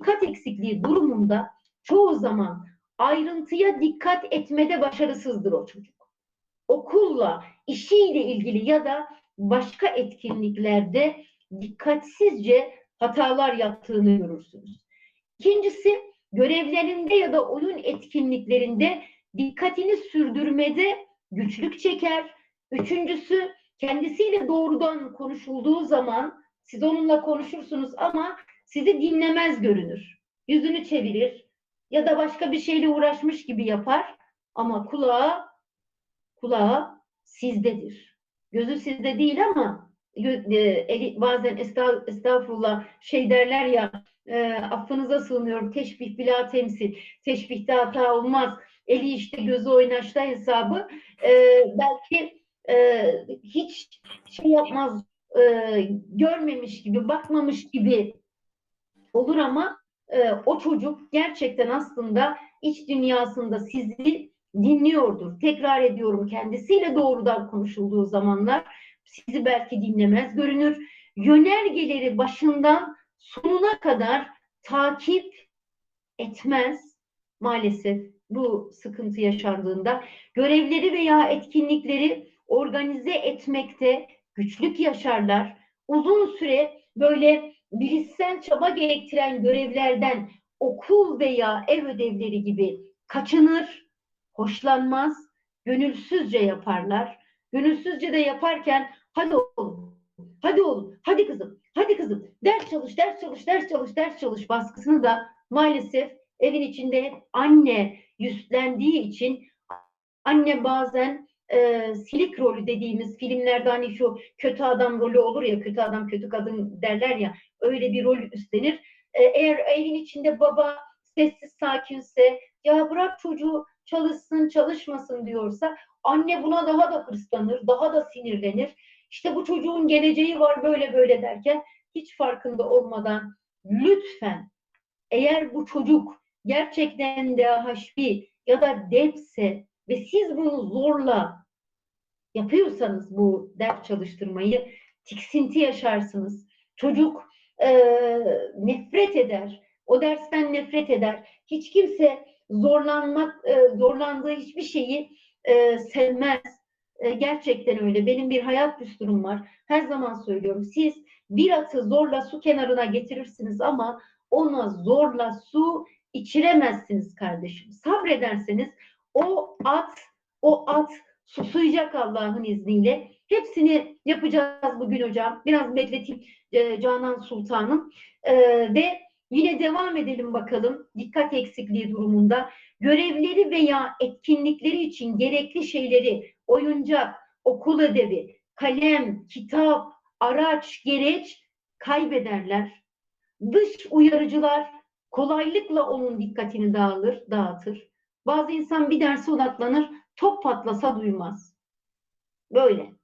dikkat eksikliği durumunda çoğu zaman ayrıntıya dikkat etmede başarısızdır o çocuk. Okulla, işiyle ilgili ya da başka etkinliklerde dikkatsizce hatalar yaptığını görürsünüz. İkincisi, görevlerinde ya da oyun etkinliklerinde dikkatini sürdürmede güçlük çeker. Üçüncüsü, kendisiyle doğrudan konuşulduğu zaman siz onunla konuşursunuz ama sizi dinlemez görünür. Yüzünü çevirir ya da başka bir şeyle uğraşmış gibi yapar ama kulağı kulağı sizdedir. Gözü sizde değil ama e, bazen esta- estağfurullah şey derler ya e, affınıza sığınıyorum teşbih bila temsil teşbihte hata olmaz eli işte gözü oynaşta hesabı e, belki e, hiç şey yapmaz e, görmemiş gibi bakmamış gibi olur ama e, o çocuk gerçekten aslında iç dünyasında sizi dinliyordur. Tekrar ediyorum kendisiyle doğrudan konuşulduğu zamanlar sizi belki dinlemez görünür. Yönergeleri başından sonuna kadar takip etmez maalesef bu sıkıntı yaşandığında. Görevleri veya etkinlikleri organize etmekte güçlük yaşarlar. Uzun süre böyle bilişsel çaba gerektiren görevlerden okul veya ev ödevleri gibi kaçınır, hoşlanmaz, gönülsüzce yaparlar. Gönülsüzce de yaparken hadi oğlum, hadi oğlum, hadi kızım, hadi kızım, ders çalış, ders çalış, ders çalış, ders çalış baskısını da maalesef evin içinde anne üstlendiği için anne bazen e, silik rolü dediğimiz filmlerde hani şu kötü adam rolü olur ya kötü adam kötü kadın derler ya öyle bir rol üstlenir. E, eğer evin içinde baba sessiz sakinse ya bırak çocuğu çalışsın çalışmasın diyorsa anne buna daha da hırslanır, daha da sinirlenir. İşte bu çocuğun geleceği var böyle böyle derken hiç farkında olmadan lütfen eğer bu çocuk gerçekten DHB ya da DEP'se ve siz bunu zorla yapıyorsanız bu ders çalıştırmayı tiksinti yaşarsınız. Çocuk e, nefret eder. O dersten nefret eder. Hiç kimse zorlanmak, e, zorlandığı hiçbir şeyi e, sevmez. E, gerçekten öyle. Benim bir hayat düsturum var. Her zaman söylüyorum. Siz bir atı zorla su kenarına getirirsiniz ama ona zorla su içiremezsiniz kardeşim. Sabrederseniz o at, o at susuyacak Allah'ın izniyle. Hepsini yapacağız bugün hocam. Biraz bekleteyim Canan Sultanım. E, ve yine devam edelim bakalım dikkat eksikliği durumunda. Görevleri veya etkinlikleri için gerekli şeyleri oyuncak, okul ödevi, kalem, kitap, araç, gereç kaybederler. Dış uyarıcılar kolaylıkla onun dikkatini dağılır, dağıtır. Bazı insan bir derse odaklanır, top patlasa duymaz. Böyle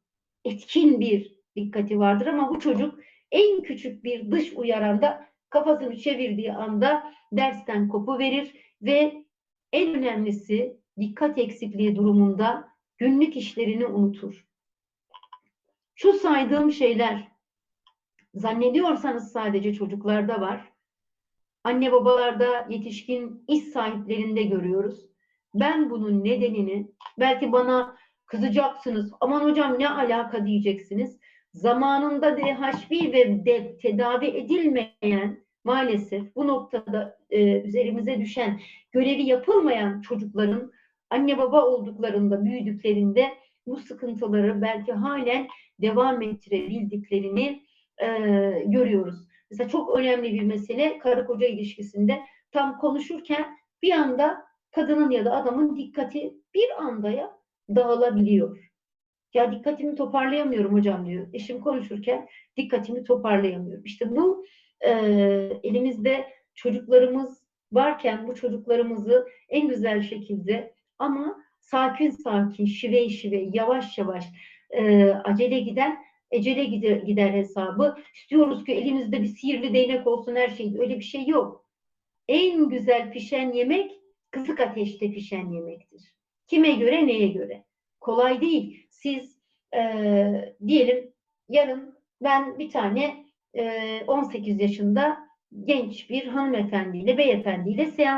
etkin bir dikkati vardır ama bu çocuk en küçük bir dış uyaranda kafasını çevirdiği anda dersten kopu verir ve en önemlisi dikkat eksikliği durumunda günlük işlerini unutur. Şu saydığım şeyler zannediyorsanız sadece çocuklarda var. Anne babalarda yetişkin iş sahiplerinde görüyoruz. Ben bunun nedenini belki bana kızacaksınız. Aman hocam ne alaka diyeceksiniz. Zamanında DHB ve de tedavi edilmeyen maalesef bu noktada e, üzerimize düşen görevi yapılmayan çocukların anne baba olduklarında, büyüdüklerinde bu sıkıntıları belki halen devam ettirebildiklerini e, görüyoruz. Mesela çok önemli bir mesele karı koca ilişkisinde tam konuşurken bir anda kadının ya da adamın dikkati bir anda ya dağılabiliyor. Ya dikkatimi toparlayamıyorum hocam diyor. Eşim konuşurken dikkatimi toparlayamıyorum. İşte bu e, elimizde çocuklarımız varken bu çocuklarımızı en güzel şekilde ama sakin sakin, şive şive, yavaş yavaş e, acele giden ecele gider, gider hesabı. İstiyoruz ki elimizde bir sihirli değnek olsun her şey. Öyle bir şey yok. En güzel pişen yemek kısık ateşte pişen yemektir. Kime göre neye göre? Kolay değil. Siz e, diyelim yarın ben bir tane e, 18 yaşında genç bir hanımefendiyle, beyefendiyle seyahat